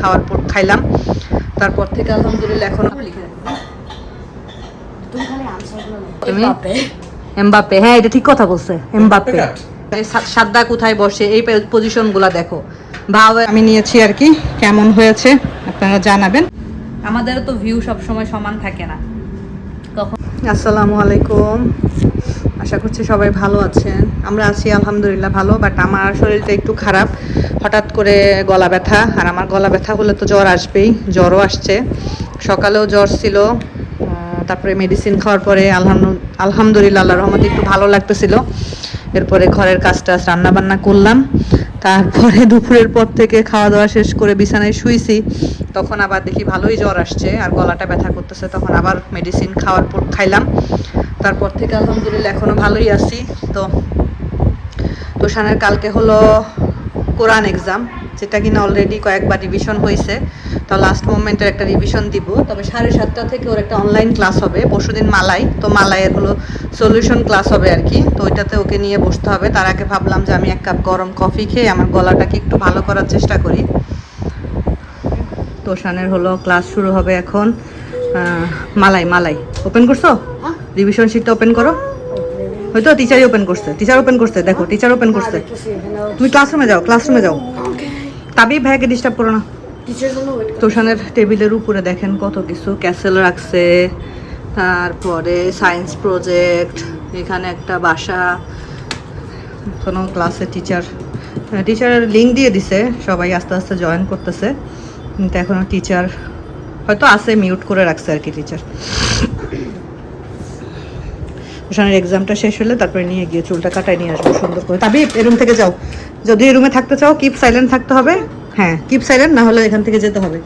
খাওয়ার পর খাইলাম। তারপর থেকে আলহামদুলিল্লাহ এখনও তুমি? এমবাপ্পে। হ্যাঁ এটা ঠিক কথা বলছে। সা- সাদ্দা কোথায় বসে? এই পজিশনগুলো দেখো। ভাও আমি নিয়েছি আর কি। কেমন হয়েছে? আপনারা জানাবেন। আমাদের তো ভিউ সব সময় সমান থাকে না। কখন আসসালামু আলাইকুম। আশা করছি সবাই ভালো আছেন। আমরা আছি আলহামদুলিল্লাহ ভালো বাট আমার শরীরটা একটু খারাপ। হঠাৎ করে গলা ব্যথা, আর আমার গলা ব্যথা হলে তো জ্বর আসবেই, জ্বরও আসছে। সকালেও জ্বর ছিল তারপরে মেডিসিন খাওয়ার পরে আলহামদু, আলহামদুলিল্লাহ আল্লাহ রহমতে একটু ভালো লাগতেছিল। এরপরে ঘরের কাজ টাজ রান্না বান্না করলাম। তারপরে দুপুরের পর থেকে খাওয়া দাওয়া শেষ করে বিছানায় শুইছি। তখন আবার দেখি ভালোই জ্বর আসছে, আর গলাটা ব্যথা করতেছে। তখন আবার মেডিসিন খাওয়ার পর খাইলাম। তারপর থেকে আলহামদুলিল্লাহ এখনও ভালোই আছি। তো, তোষানের কালকে হলো কোরআন এক্সাম যেটা কিনা অলরেডি কয়েকবার রিভিশন হয়েছে তো লাস্ট মোমেন্টের একটা রিভিশন দিব। তবে সাড়ে সাতটা থেকে ওর একটা অনলাইন ক্লাস হবে, পরশুদিন মালাই। তো মালাইয়ের হলো সলিউশন ক্লাস হবে আর কি। তো ওইটাতে ওকে নিয়ে বসতে হবে। তার আগে ভাবলাম যে আমি এক কাপ গরম কফি খেয়ে আমার গলাটাকে একটু ভালো করার চেষ্টা করি। তোষানের হলো ক্লাস শুরু হবে এখন। মালাই মালাই। ওপেন করছ? হ্যাঁ। রিভিশন শিটটা ওপেন করো। হয়তো টিচারই ওপেন করছে। টিচার ওপেন করছে দেখো টিচার ওপেন করছে। তুমি ক্লাসরুমে যাও ক্লাসরুমে যাও। তাবি ভাইকে ডিস্টার্ব করো না। তোষানের টেবিলের উপরে দেখেন কত কিছু। ক্যাসেল রাখছে তারপরে সায়েন্স প্রজেক্ট এখানে একটা বাসা কোনো ক্লাসে টিচার টিচারের লিঙ্ক দিয়ে দিছে সবাই আস্তে আস্তে জয়েন করতেছে। কিন্তু এখনও টিচার হয়তো আছে মিউট করে রাখছে আর কি টিচার তোষানের এক্সামটা শেষ হলে তারপরে নিয়ে গিয়ে চুলটা কাটায় নিয়ে আসব সুন্দর করে। তাবি এরুম থেকে যাও। যদি এই রুমে থাকতে চাও কিপ সাইলেন্ট থাকতে হবে। হ্যাঁ কিপ সাইলেন্ট না হলে এখান থেকে যেতে হবে।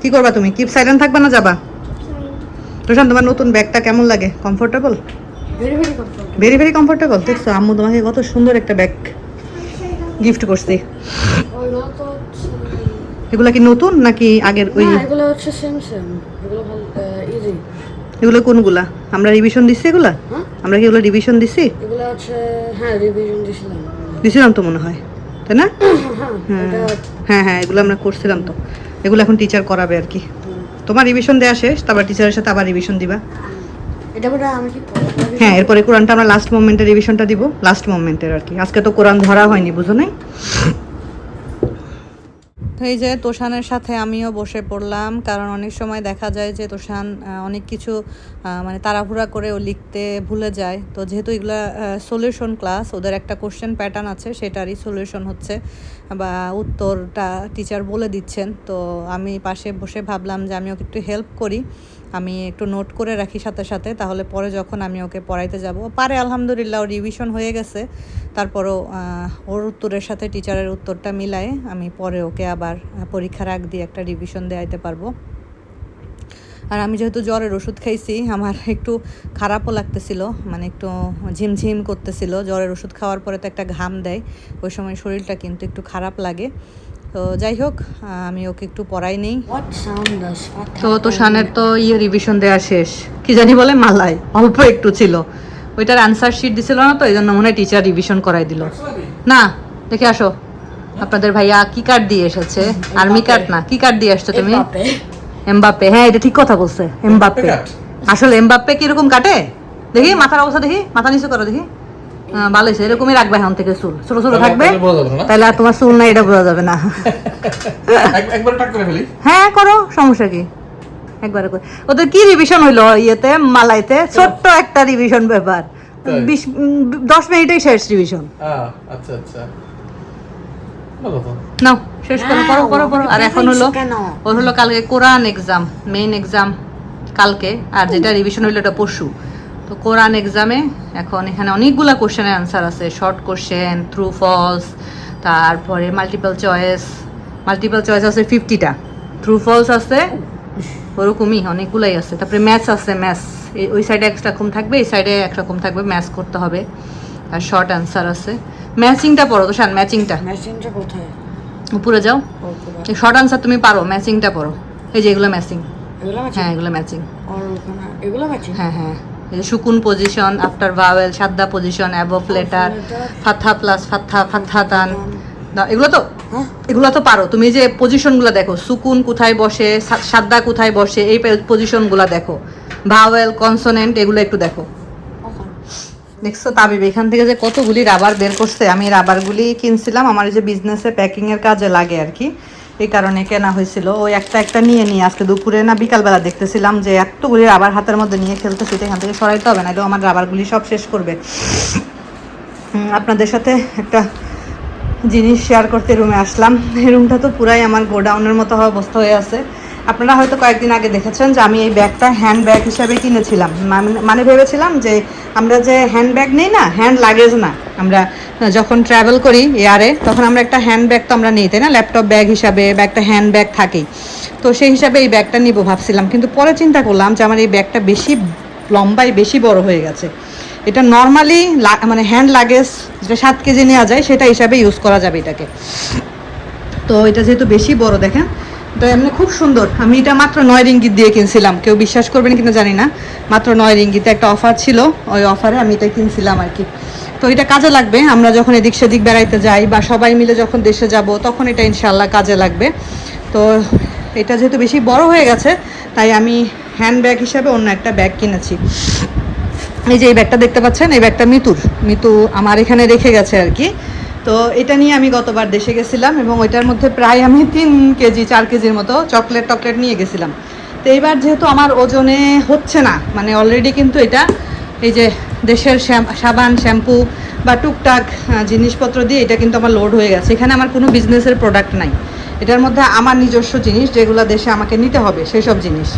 কি করবা তুমি? কিপ সাইলেন্ট থাকবা না যাবা? তোষান তোমার নতুন ব্যাগটা কেমন লাগে? কমফোর্টেবল ভেরি ভেরি কমফোর্টেবল দেখছ আম্মু তোমাকে কত সুন্দর একটা ব্যাগ গিফট করছি। এগুলা কি নতুন নাকি আগের ওই এগুলো হচ্ছে সেম সেম এগুলো ভালো ইজি এগুলো কোনগুলা? আমরা রিভিশন দিচ্ছি এগুলা? হ্যাঁ আমরা কি এগুলো রিভিশন দিচ্ছি এগুলো হচ্ছে হ্যাঁ রিভিশন দিয়েছিলাম দিছিলাম তো মনে হয়। তাই না? হ্যাঁ হ্যাঁ হ্যাঁ এগুলো আমরা করছিলাম তো। এগুলো এখন টিচার করাবে আর কি। তোমার রিভিশন দেওয়া শেষ তারপর টিচারের সাথে আবার রিভিশন দিবা। এটা বোধ আমি কি হ্যাঁ এরপরে কোরআনটা আমরা লাস্ট মোমেন্টে রিভিশনটা দিব লাস্ট মোমেন্টের আর কি। আজকে তো কোরআন ধরা হয়নি বুঝো নাই? তো এই যে তোষানের সাথে আমিও বসে পড়লাম কারণ অনেক সময় দেখা যায় যে তোষান অনেক কিছু মানে তাড়াহুড়া করে ও লিখতে ভুলে যায়। তো যেহেতু এগুলা সলিউশন ক্লাস ওদের একটা কোশ্চেন প্যাটার্ন আছে সেটারই সলিউশন হচ্ছে বা উত্তরটা টিচার বলে দিচ্ছেন। তো আমি পাশে বসে ভাবলাম যে আমি ওকে একটু হেল্প করি। আমি একটু নোট করে রাখি সাথে সাথে, তাহলে পরে যখন আমি ওকে পড়াইতে যাব। পারে আলহামদুলিল্লাহ, ওর রিভিশন হয়ে গেছে। তারপরও ওর উত্তরের সাথে টিচারের উত্তরটা মিলায়ে। আমি পরে ওকে আবার পরীক্ষার আগ দিয়ে একটা রিভিশন দেওয়াইতে পারব। আর আমি যেহেতু জ্বরের ওষুধ খাইছি, আমার একটু খারাপও লাগতেছিল মানে একটু ঝিমঝিম করতেছিল। জ্বরের ওষুধ খাওয়ার পরে তো একটা ঘাম দেয়, ওই সময় শরীরটা কিন্তু একটু খারাপ লাগে। তো যাই হোক আমি ওকে একটু পড়াই নেই। What sound does Fatah তো তো শানের তো ইয়ে রিভিশন দেওয়া শেষ। কি জানি বলে মালাই। অল্প একটু ছিল। ওইটার আনসার শিট দিছিল না তো এই জন্য মনে হয় টিচার রিভিশন করাই দিল। না দেখে আসো। আপনাদের ভাইয়া কি কার্ড দিয়ে এসেছে? আর্মি কার্ড না কি কার্ড দিয়ে আসছো তুমি? এমবাপ্পে। হ্যাঁ এটা ঠিক কথা বলছে। এমবাপ্পে আসলে এমবাপ্পে কি এরকম কাটে দেখি মাথার অবস্থা দেখি। মাথা নিচু করো দেখি। ভালো হয়েছে এরকমই রাখবে এখন থেকে চুল। ছোট ছোট থাকবে তাহলে আর তোমার চুল না এটা বোঝা যাবে না। একবার টাক করে ফেলি। হ্যাঁ করো সমস্যা কি? একবারে করে। ওদের কি রিভিশন হইল ইয়েতে মালাইতে? ছোট্ট একটা রিভিশন ব্যাপার। বিশ দশ মিনিটেই শেষ রিভিশন আচ্ছা আচ্ছা। নাও শেষ করো করো করো করো। আর এখন হলো ওর হলো কালকে কোরআন এক্সাম মেইন এক্সাম কালকে। আর যেটা রিভিশন হইল এটা পরশু। তো কোরআন এক্সামে এখন এখানে অনেকগুলা কোশ্চেনের অ্যান্সার আছে। শর্ট কোশ্চেন থ্রু ফলস তারপরে মাল্টিপল চয়েস মাল্টিপল চয়েস আছে ফিফটিটা থ্রু ফলস আছে ওরকমই অনেকগুলাই আছে। তারপরে ম্যাথস আছে ম্যাথস ওই সাইডে একরকম থাকবে এই সাইডে একটা একরকম থাকবে ম্যাথস করতে হবে। আর শর্ট অ্যান্সার আছে। ম্যাচিংটা পড়ো তো শান ম্যাচিংটা ম্যাচিংটা কোথায়? উপরে যাও। শর্ট অ্যান্সার তুমি পারো ম্যাচিংটা পড়ো। এই যে এগুলো ম্যাচিং হ্যাঁ এগুলো ম্যাচিং এগুলো ম্যাচিং হ্যাঁ হ্যাঁ। সুকুন পজিশন আফটার ভাওয়েল সাদ্দা পজিশন অ্যাবভ লেটার ফাথা প্লাস ফাথা ফাথা তান এগুলো তো হ্যাঁ? এগুলো তো পারো। তুমি যে পজিশনগুলো দেখো সুকুন কোথায় বসে সাদ্দা কোথায় বসে এই পজিশনগুলো দেখো। ভাওয়েল কনসোনেন্ট এগুলো একটু দেখো। দেখছ তাবিব এখান থেকে যে কতগুলি রাবার বের করছে আমি রাবারগুলি কিনছিলাম আমার এই যে বিজনেসে প্যাকিংয়ের কাজে লাগে আর কি। এই কারণে কেনা হয়েছিল। ও একটা একটা নিয়ে নিয়ে আজকে দুপুরে না বিকালবেলা দেখতেছিলাম যে এতগুলি রাবার হাতের মধ্যে নিয়ে খেলতে সেটা এখান থেকে সরাইতে হবে না আমার রাবারগুলি সব শেষ করবে। আপনাদের সাথে একটা জিনিস শেয়ার করতে রুমে আসলাম। এই রুমটা তো পুরাই আমার গোডাউনের মতো অবস্থা হয়ে আছে। আপনারা হয়তো কয়েকদিন আগে দেখেছেন যে আমি এই ব্যাগটা হ্যান্ড ব্যাগ হিসাবে কিনেছিলাম। মানে- মানে ভেবেছিলাম যে আমরা যে হ্যান্ড ব্যাগ নেই না, হ্যান্ড লাগেজ না। আমরা যখন ট্রাভেল করি এয়ারে তখন আমরা একটা হ্যান্ড ব্যাগ তো আমরা নিই, তাই না? ল্যাপটপ ব্যাগ হিসাবে বা একটা হ্যান্ড ব্যাগ থাকেই। তো সেই হিসাবে এই ব্যাগটা নিব ভাবছিলাম। কিন্তু পরে চিন্তা করলাম যে আমার এই ব্যাগটা বেশি লম্বায় বেশি বড় হয়ে গেছে। এটা নর্মালি মানে হ্যান্ড লাগেজ যেটা সাত কেজি নেওয়া যায়, সেটা হিসাবে ইউজ করা যাবে এটাকে। তো এটা যেহেতু বেশি বড়, দেখেন তো এমনি খুব সুন্দর। আমি এটা মাত্র নয় রিঙ্গিত দিয়ে কিনছিলাম। কেউ বিশ্বাস করবেন কিনা জানি না। মাত্র নয় রিঙ্গিতে একটা অফার ছিল। ওই অফারে আমি এটা কিনছিলাম আর কি। তো এটা কাজে লাগবে। আমরা যখন এদিক সেদিক বেড়াইতে যাই বা সবাই মিলে যখন দেশে যাব, তখন এটা ইনশাল্লাহ কাজে লাগবে। তো এটা যেহেতু বেশি বড় হয়ে গেছে, তাই আমি হ্যান্ড ব্যাগ হিসাবে অন্য একটা ব্যাগ কিনেছি। এই যে এই ব্যাগটা দেখতে পাচ্ছেন? এই ব্যাগটা মিতুর। মিতু আমার এখানে রেখে গেছে আর কি। তো এটা নিয়ে আমি গতবার দেশে গেছিলাম এবং ওইটার মধ্যে প্রায় আমি তিন কেজি, চার কেজির মতো চকলেট টকলেট নিয়ে গেছিলাম। তো এইবার যেহেতু আমার ওজনে হচ্ছে না মানে অলরেডি কিন্তু এটা এই যে দেশের সাবান, শ্যাম্পু বা টুকটাক জিনিসপত্র দিয়ে এটা কিন্তু আমার লোড হয়ে গেছে। এখানে আমার কোনো বিজনেসের প্রোডাক্ট নাই। এটার মধ্যে আমার নিজস্ব জিনিস যেগুলো দেশে আমাকে নিতে হবে, সেই সব জিনিস।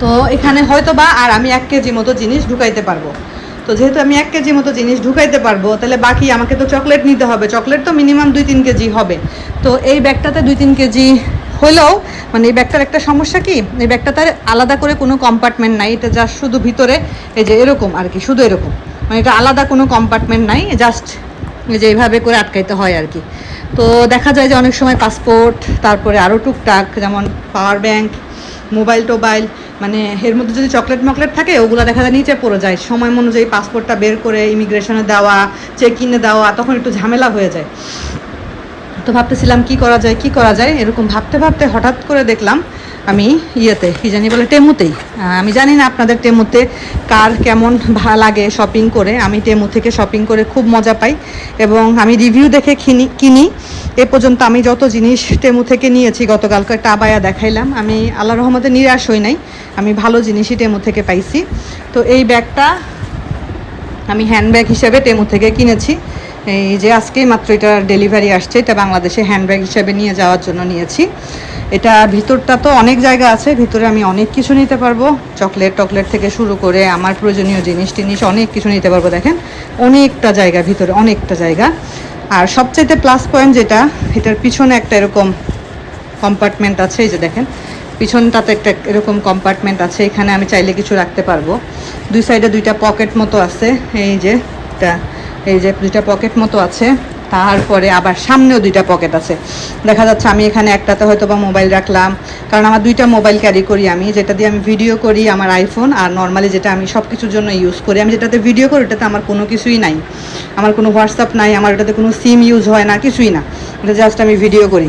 তো এখানে হয়তো বা আর আমি এক কেজি মতো জিনিস ঢুকাইতে পারব। তো যেহেতু আমি এক কেজি মতো জিনিস ঢুকাইতে পারব, তাহলে বাকি আমাকে তো চকলেট নিতে হবে। চকলেট তো মিনিমাম দুই তিন কেজি হবে। তো এই ব্যাগটাতে দুই তিন কেজি হলেও মানে এই ব্যাগটার একটা সমস্যা কি? এই ব্যাগটাতে আলাদা করে কোনো কম্পার্টমেন্ট নাই। এটা জাস্ট শুধু ভিতরে, এই যে এরকম আর কি, শুধু এরকম। মানে এটা আলাদা কোনো কম্পার্টমেন্ট নাই জাস্ট এই যে এইভাবে করে আটকাইতে হয় আর কি। তো দেখা যায় যে অনেক সময় পাসপোর্ট তারপরে আরও টুকটাক, যেমন পাওয়ার ব্যাংক মোবাইল টোবাইল মানে এর মধ্যে যদি চকলেট মকলেট থাকে, ওগুলো দেখা যায় নিচে পড়ে যায়। সময় অনুযায়ী পাসপোর্টটা বের করে ইমিগ্রেশনে দেওয়া চেক ইনে দেওয়া, তখন একটু ঝামেলা হয়ে যায়। তো ভাবতেছিলাম কি করা যায়, কি করা যায়? এরকম ভাবতে ভাবতে হঠাৎ করে দেখলাম আমি ইয়েতে, কি জানি বলে, টেমুতেই। আমি জানি না আপনাদের টেমুতে কার কেমন ভা লাগে শপিং করে। আমি টেমু থেকে শপিং করে খুব মজা পাই এবং আমি রিভিউ দেখে কিনি কিনি। এ পর্যন্ত আমি যত জিনিস টেমু থেকে নিয়েছি, গতকালকে একটা আবায়া দেখাইলাম। আমি আল্লাহ রহমতে নিরাশ হই নাই। আমি ভালো জিনিসই টেমু থেকে পাইছি। তো এই ব্যাগটা আমি হ্যান্ডব্যাগ হিসেবে টেমু থেকে কিনেছি। এই যে আজকেই মাত্র এটার ডেলিভারি আসছে, এটা বাংলাদেশে হ্যান্ডব্যাগ হিসেবে নিয়ে যাওয়ার জন্য নিয়েছি। এটা ভিতরটা তো অনেক জায়গা আছে, ভিতরে আমি অনেক কিছু নিতে পারব। চকলেট টকলেট থেকে শুরু করে আমার প্রয়োজনীয় জিনিস টিনিস অনেক কিছু নিতে পারব, দেখেন। অনেকটা জায়গা, ভিতরে অনেকটা জায়গা। আর সবচাইতে প্লাস পয়েন্ট যেটা, এটার পিছনে একটা এরকম কম্পার্টমেন্ট আছে, এই যে দেখেন। পিছনটাতে একটা এরকম কম্পার্টমেন্ট আছে, এখানে আমি চাইলে কিছু রাখতে পারব। দুই সাইডে দুইটা পকেট মতো আছে, এই যে এটা। এই যে দুইটা পকেট মতো আছে, তারপরে আবার সামনেও দুইটা পকেট আছে। দেখা যাচ্ছে আমি এখানে একটাতে হয়তো বা মোবাইল রাখলাম, কারণ আমার দুইটা মোবাইল ক্যারি করি আমি, যেটা দিয়ে আমি ভিডিও করি আমার আইফোন আর নর্মালি যেটা আমি সব কিছুর জন্য ইউজ করি, আমি যেটাতে ভিডিও করি ওটাতে আমার কোনো কিছুই নাই। আমার কোনো হোয়াটসঅ্যাপ নাই, আমার ওটাতে কোনো সিম ইউজ হয় না, কিছুই না। এটা জাস্ট আমি ভিডিও করি।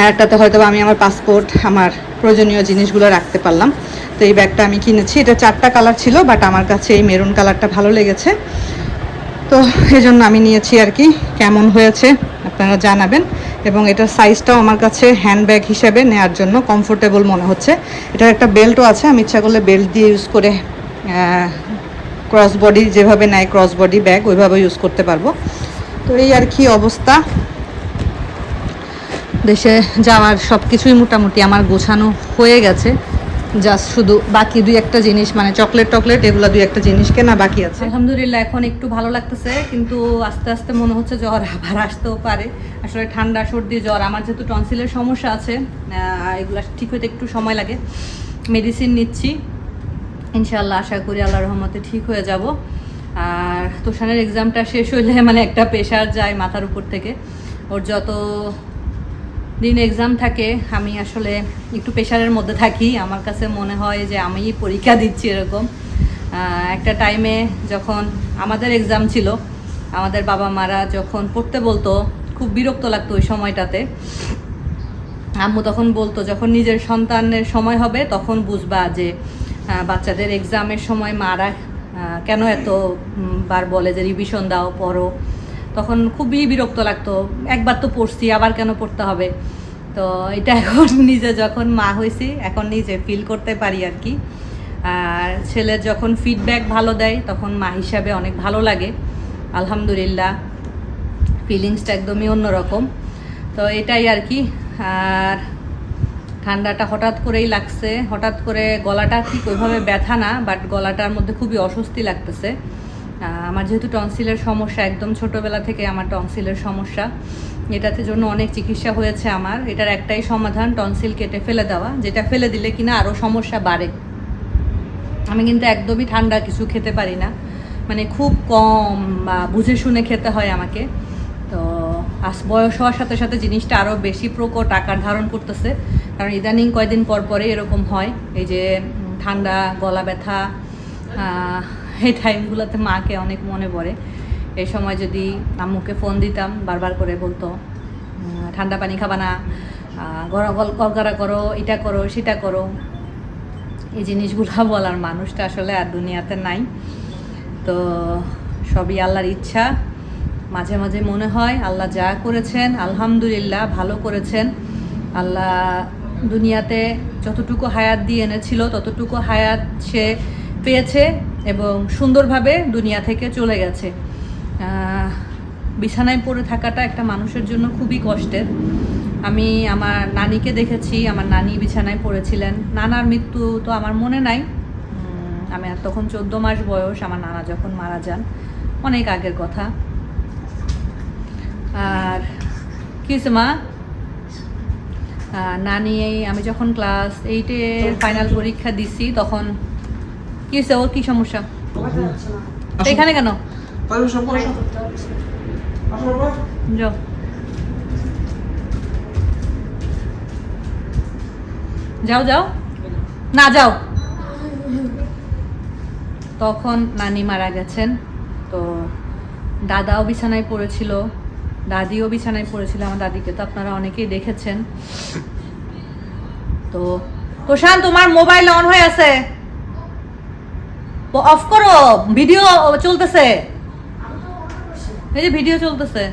আর একটাতে হয়তো আমি আমার পাসপোর্ট আমার প্রয়োজনীয় জিনিসগুলো রাখতে পারলাম। তো এই ব্যাগটা আমি কিনেছি। এটা চারটা কালার ছিল বাট আমার কাছে এই মেরুন কালারটা ভালো লেগেছে। তো এই জন্য আমি নিয়েছি আর কি, কেমন হয়েছে আপনারা জানাবেন। এবং এটার সাইজটাও আমার কাছে হ্যান্ডব্যাগ হিসেবে নেওয়ার জন্য কমফোর্টেবল মনে হচ্ছে। এটার একটা বেল্টও আছে, আমি ইচ্ছা করলে বেল্ট দিয়ে ইউজ করে ক্রস বডি যেভাবে নেয় ক্রস বডি ব্যাগ ওইভাবে ইউজ করতে পারব। তো এই আর কি অবস্থা। দেশে যাওয়ার সব কিছুই মোটামুটি আমার গোছানো হয়ে গেছে। জাস্ট শুধু বাকি দুই একটা জিনিস মানে চকলেট টকলেট এগুলো দুই একটা জিনিস কেনা বাকি আছে। আলহামদুলিল্লাহ, এখন একটু ভালো লাগতেছে, কিন্তু আস্তে আস্তে মনে হচ্ছে জ্বর আবার আসতেও পারে। আসলে ঠান্ডা, সর্দি, জ্বর, আমার যেহেতু টনসিলের সমস্যা আছে এগুলো ঠিক হতে একটু সময় লাগে। মেডিসিন নিচ্ছি। ইনশাল্লাহ আশা করি আল্লাহ রহমতে ঠিক হয়ে যাব। আর তুষানের এক্সামটা শেষ হইলে মানে একটা প্রেশার যায় মাথার উপর থেকে। ওর যত দিন এক্সাম থাকে, আমি আসলে একটু প্রেশারের মধ্যে থাকি। আমার কাছে মনে হয় যে আমি পরীক্ষা দিচ্ছি এরকম। একটা টাইমে যখন আমাদের এক্সাম ছিল, আমাদের বাবা মারা যখন পড়তে বলতো, খুব বিরক্ত লাগতো ওই সময়টাতে। আম্মু তখন বলতো, যখন নিজের সন্তানের সময় হবে, তখন বুঝবা যে বাচ্চাদের এক্সামের সময় মারা কেন এত বার বলে যে রিভিশন দাও, পড়ো। তখন খুবই বিরক্ত লাগতো, একবার তো পড়ছি, আবার কেন পড়তে হবে? তো এটা এখন নিজে যখন মা হয়েছি, এখন নিজে ফিল করতে পারি আর কি। আর ছেলের যখন ফিডব্যাক ভালো দেয়, তখন মা হিসাবে অনেক ভালো লাগে। আলহামদুলিল্লাহ ফিলিংসটা একদমই অন্যরকম। তো এটাই আর কি। আর ঠান্ডাটা হঠাৎ করেই লাগছে, হঠাৎ করে গলাটা ঠিক ওইভাবে ব্যথা না বাট গলাটার মধ্যে খুবই অস্বস্তি লাগতেছে। আমার যেহেতু টনসিলের সমস্যা, একদম ছোটোবেলা থেকে আমার টনসিলের সমস্যা, এটাতে জন্য অনেক চিকিৎসা হয়েছে আমার। এটার একটাই সমাধান টনসিল কেটে ফেলে দেওয়া, যেটা ফেলে দিলে কিনা আরও সমস্যা বাড়ে। আমি কিন্তু একদমই ঠান্ডা কিছু খেতে পারি না। মানে খুব কম বা বুঝে শুনে খেতে হয় আমাকে। তো আস, বয়স হওয়ার সাথে সাথে জিনিসটা আরও বেশি প্রকট আকার ধারণ করতেছে। কারণ ইদানিং কয়দিন পর পরে এরকম হয়। এই যে ঠান্ডা, গলা ব্যথা এই টাইমগুলোতে মাকে অনেক মনে পড়ে। এই সময় যদি আম্মুকে ফোন দিতাম, বারবার করে বলতো ঠান্ডা পানি খাবা না গরম করো, এটা করো, সেটা করো। এই জিনিসগুলো বলার মানুষটা আসলে আর দুনিয়াতে নাই। তো সবই আল্লাহর ইচ্ছা। মাঝে মাঝে মনে হয় আল্লাহ যা করেছেন, আলহামদুলিল্লাহ, ভালো করেছেন। আল্লাহ দুনিয়াতে যতটুকু হায়াত দিয়ে এনেছিল, ততটুকু হায়াত সে পেয়েছে। এবং সুন্দরভাবে দুনিয়া থেকে চলে গেছে। বিছানায় পড়ে থাকাটা একটা মানুষের জন্য খুবই কষ্টের। আমি আমার নানিকে দেখেছি আমার নানি বিছানায় পড়েছিলেন। নানার মৃত্যু তো আমার মনে নাই। আমি আর তখন চোদ্দ মাস বয়স আমার নানা যখন মারা যান অনেক আগের কথা। আর কি হয়েছে মা? আহ, নানি আমি যখন ক্লাস এইটে ফাইনাল পরীক্ষা দিছি তখন কি হয়েছে? ওর কি সমস্যা? এখানে কেন? যাও। যাও যাও। না যাও। তখন নানি মারা গেছেন। তো দাদাও বিছানায় পড়েছিল। দাদিও বিছানায় পড়েছিল। আমার দাদিকে তো আপনারা অনেকেই দেখেছেন। তো তোষান তোমার মোবাইল অন হয়ে আছে। অফ করো ভিডিও চলতেছে। এই যে ভিডিও চলতেছে।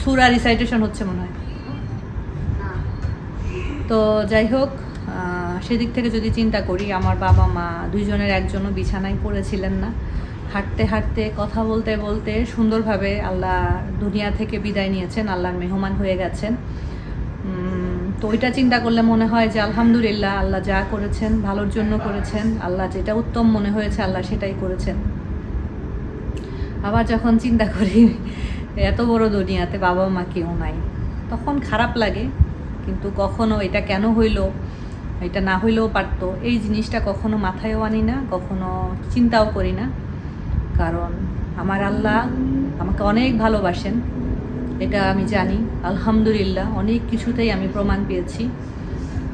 সুরা রিসাইটেশন হচ্ছে মনে হয়। তো যাই হোক সেদিক থেকে যদি চিন্তা করি, আমার বাবা মা দুইজনের একজনও বিছানায় পড়েছিলেন না। হাঁটতে হাঁটতে, কথা বলতে বলতে সুন্দরভাবে আল্লাহ দুনিয়া থেকে বিদায় নিয়েছেন, আল্লাহর মেহমান হয়ে গেছেন। তো ওইটা চিন্তা করলে মনে হয় যে আলহামদুলিল্লাহ আল্লাহ যা করেছেন, ভালোর জন্য করেছেন, আল্লাহ যেটা উত্তম মনে হয়েছে আল্লাহ সেটাই করেছেন। আবার যখন চিন্তা করি, এত বড় দুনিয়াতে বাবা মা কেউ নাই। তখন খারাপ লাগে, কিন্তু কখনো এটা কেন হইল, এটা না হইলেও পারতো। এই জিনিসটা কখনো মাথায়ও আনি না, কখনো চিন্তাও করি না। কারণ আমার আল্লাহ আমাকে অনেক ভালোবাসেন। এটা আমি জানি, আলহামদুলিল্লাহ, অনেক কিছুতেই আমি প্রমাণ পেয়েছি।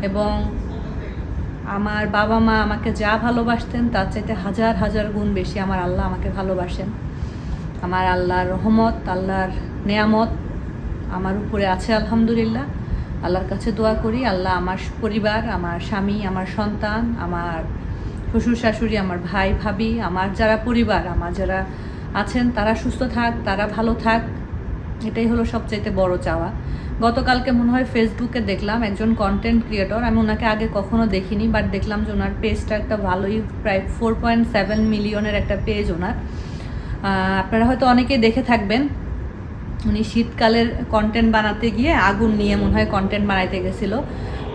এবং আমার বাবা মা আমাকে যা ভালোবাসতেন, তার চাইতে হাজার হাজার গুণ বেশি আমার আল্লাহ আমাকে ভালোবাসেন। আমার আল্লাহর রহমত, আল্লাহর নেয়ামত আমার উপরে আছে, আলহামদুলিল্লাহ। আল্লাহর কাছে দোয়া করি, আল্লাহ আমার পরিবার, আমার স্বামী, আমার সন্তান, আমার শ্বশুর শাশুড়ি, আমার ভাই, ভাবি, আমার যারা পরিবার, আমার যারা আছেন, তারা সুস্থ থাক, তারা ভালো থাক। এটাই হলো সবচাইতে বড় চাওয়া। গতকালকে মনে হয় ফেসবুকে দেখলাম একজন কন্টেন্ট ক্রিয়েটর আমি ওনাকে আগে কখনো দেখিনি বাট দেখলাম যে ওনার পেজটা একটা ভালোই, প্রায় ফোর পয়েন্ট সেভেন মিলিয়নের একটা পেজ ওনার। আপনারা হয়তো অনেকেই দেখে থাকবেন, উনি শীতকালের কন্টেন্ট বানাতে গিয়ে আগুন নিয়ে মনে হয় কন্টেন্ট বানাইতে গেছিল।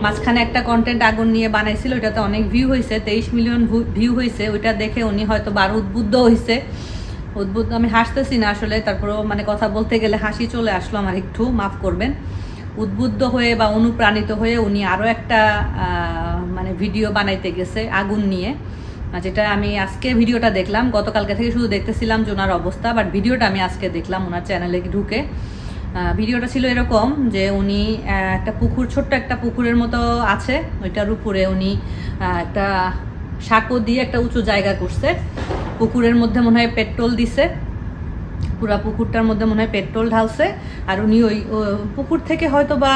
মাঝখানে একটা কন্টেন্ট আগুন নিয়ে বানাইছিল ওটাতে অনেক ভিউ হয়েছে তেইশ মিলিয়ন ভিউ হয়েছে ওইটা দেখে উনি হয়তো বার উদ্বুদ্ধ হয়েছে উদ্বুদ্ধ আমি হাসতেছি না আসলে, তারপরেও মানে কথা বলতে গেলে হাসি চলে আসলো আমার একটু, মাফ করবেন। উদ্বুদ্ধ হয়ে বা অনুপ্রাণিত হয়ে উনি আরও একটা মানে ভিডিও বানাইতে গেছে, আগুন নিয়ে। যেটা আমি আজকে ভিডিওটা দেখলাম, গতকালকে থেকে শুধু দেখতেছিলাম যে ওনার অবস্থা বাট ভিডিওটা আমি আজকে দেখলাম ওনার চ্যানেলে ঢুকে। ভিডিওটা ছিল এরকম যে উনি একটা পুকুর, ছোট্ট একটা পুকুরের মতো আছে, ওইটার উপরে উনি একটা সাঁকো দিয়ে একটা উঁচু জায়গা করছে। পুকুরের মধ্যে মনে হয় পেট্রোল দিছে। পুরা পুকুরটার মধ্যে মনে হয় পেট্রোল ঢালছে। আর উনি ওই পুকুর থেকে হয়তো বা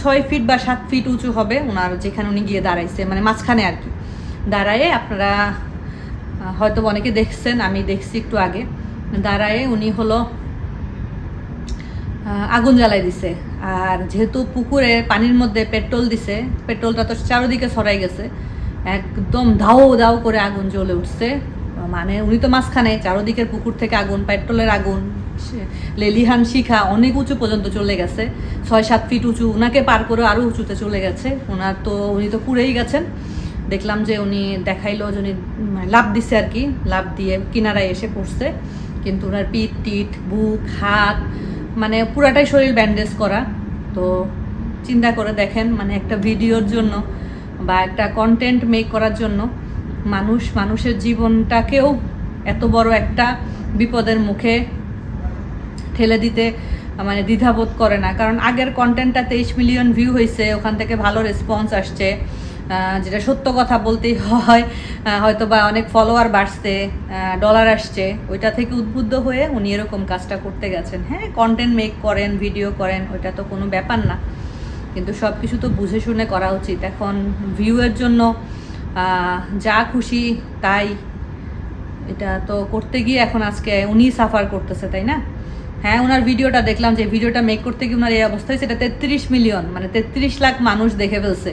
ছয় ফিট বা সাত ফিট উঁচু হবে ওনার যেখানে উনি গিয়ে দাঁড়াইছে মানে মাঝখানে আর কি। দাঁড়ায়ে আপনারা হয়তো অনেকে দেখছেন, আমি দেখছি একটু আগে। দাঁড়ায়ে উনি হলো আগুন জ্বালাই দিছে। আর যেহেতু পুকুরে পানির মধ্যে পেট্রোল দিছে, পেট্রোলটা তো চারোদিকে ছড়াই গেছে একদম ধাও ধাও করে আগুন জ্বলে উঠছে। মানে উনি তো মাঝখানে, চারোদিকের পুকুর থেকে আগুন, পেট্রোলের আগুন লেলিহান শিখা অনেক উঁচু পর্যন্ত চলে গেছে। ছয়, সাত ফিট উঁচু। উনাকে পার করে আরও উঁচুতে চলে গেছে। ওনার তো, উনি তো পুড়েই গেছেন। দেখলাম যে উনি দেখাইলো যে উনি মানে লাভ দিছে আর কি। লাভ দিয়ে কিনারায় এসে পড়ছে। কিন্তু ওনার পিঠ টিট বুক, হাত মানে পুরাটাই শরীর ব্যান্ডেজ করা। তো চিন্তা করে দেখেন মানে একটা ভিডিওর জন্য বা একটা কন্টেন্ট মেক করার জন্য মানুষ, মানুষের জীবনটাকেও এত বড় একটা বিপদের মুখে ঠেলে দিতে মানে দ্বিধাবোধ করে না। কারণ আগের কন্টেন্টটা তেইশ মিলিয়ন ভিউ হয়েছে ওখান থেকে ভালো রেসপন্স আসছে। যেটা সত্য কথা বলতেই হয় হয়তো বা অনেক ফলোয়ার বাড়ছে ডলার আসছে। ওইটা থেকে উদ্বুদ্ধ হয়ে উনি এরকম কাজটা করতে গেছেন। হ্যাঁ কন্টেন্ট মেক করেন ভিডিও করেন, ওইটা তো কোনো ব্যাপার না। কিন্তু সব কিছু তো বুঝে শুনে করা উচিত। এখন ভিউয়ের জন্য যা খুশি তাই। এটা তো করতে গিয়ে এখন আজকে উনি সাফার করতেছে, তাই না? হ্যাঁ ওনার ভিডিওটা দেখলাম যে ভিডিওটা মেক করতে গিয়ে ওনার এই অবস্থা হয়েছে। এটা তেত্রিশ মিলিয়ন মানে তেত্রিশ লাখ মানুষ দেখে ফেলছে।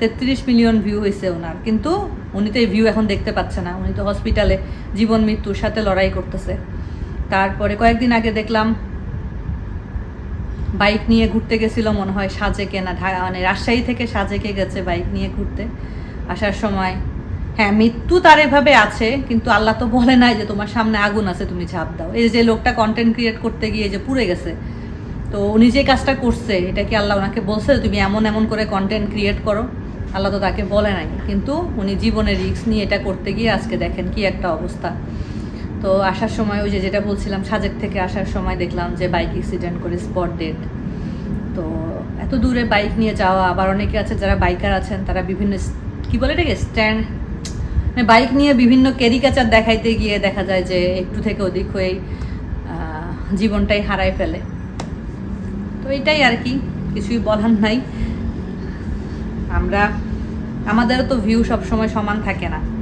তেত্রিশ মিলিয়ন ভিউ হয়েছে ওনার কিন্তু উনি তো এই ভিউ এখন দেখতে পাচ্ছে না। উনি তো হসপিটালে জীবন মৃত্যুর সাথে লড়াই করতেছে। তারপরে কয়েকদিন আগে দেখলাম বাইক নিয়ে ঘুরতে গেছিল, মনে হয় সাজেকে না, ঢা- মানে রাজশাহী থেকে সাজেকে গেছে বাইক নিয়ে ঘুরতে। আসার সময় হ্যাঁ মৃত্যু তার এভাবে আছে, কিন্তু আল্লাহ তো বলে নাই যে তোমার সামনে আগুন আছে, তুমি ঝাঁপ দাও। এই যে লোকটা কন্টেন্ট ক্রিয়েট করতে গিয়ে যে পুড়ে গেছে, তো উনি যে কাজটা করছে, এটা কি আল্লাহ ওনাকে বলছে তুমি এমন এমন করে কন্টেন্ট ক্রিয়েট করো? আল্লাহ তো তাকে বলে নাই। কিন্তু উনি জীবনের রিস্ক নিয়ে এটা করতে গিয়ে আজকে দেখেন কি একটা অবস্থা। তো আসার সময় ওই যে যেটা বলছিলাম সাজেক থেকে আসার সময় দেখলাম যে বাইক অ্যাক্সিডেন্ট করে স্পট ডেড তো এত দূরে বাইক নিয়ে যাওয়া আবার অনেকে আছে যারা বাইকার আছেন তারা বিভিন্ন কি বলে এটাকে? স্ট্যান্ড মানে বাইক নিয়ে বিভিন্ন ক্যারিকাচার দেখাইতে গিয়ে দেখা যায় যে একটু থেকে হয়েই আহ, জীবনটাই হারায় ফেলে। তো এটাই আর কি কিছুই বলার নাই। আমরা আমাদেরও তো ভিউ সবসময় সমান থাকে না।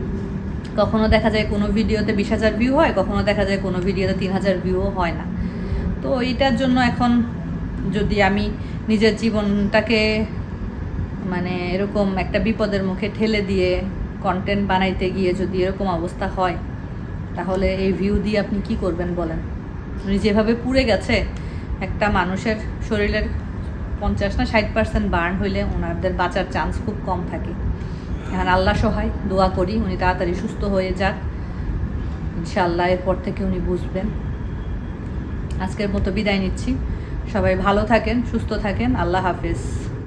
কখনো দেখা যায় কোনো ভিডিওতে বিশ হাজার ভিউ হয়, কখনো দেখা যায় কোনো ভিডিওতে তিন হাজার ভিউও হয় না। তো এইটার জন্য এখন যদি আমি নিজের জীবনটাকে মানে এরকম একটা বিপদের মুখে ঠেলে দিয়ে কন্টেন্ট বানাইতে গিয়ে যদি এরকম অবস্থা হয়, তাহলে এই ভিউ দিয়ে আপনি কি করবেন বলেন? উনি যেভাবে পুড়ে গেছে, একটা মানুষের শরীরের পঞ্চাশ না ষাট পার্সেন্ট বার্ন হইলে ওনাদের বাঁচার চান্স খুব কম থাকে। এখন আল্লাহ সহায়, দোয়া করি, উনি তাড়াতাড়ি সুস্থ হয়ে যাক। ইনশাআল্লাহ এরপর থেকে উনি বুঝবেন। আজকের মতো বিদায় নিচ্ছি। সবাই ভালো থাকেন, সুস্থ থাকেন। আল্লাহ হাফেজ।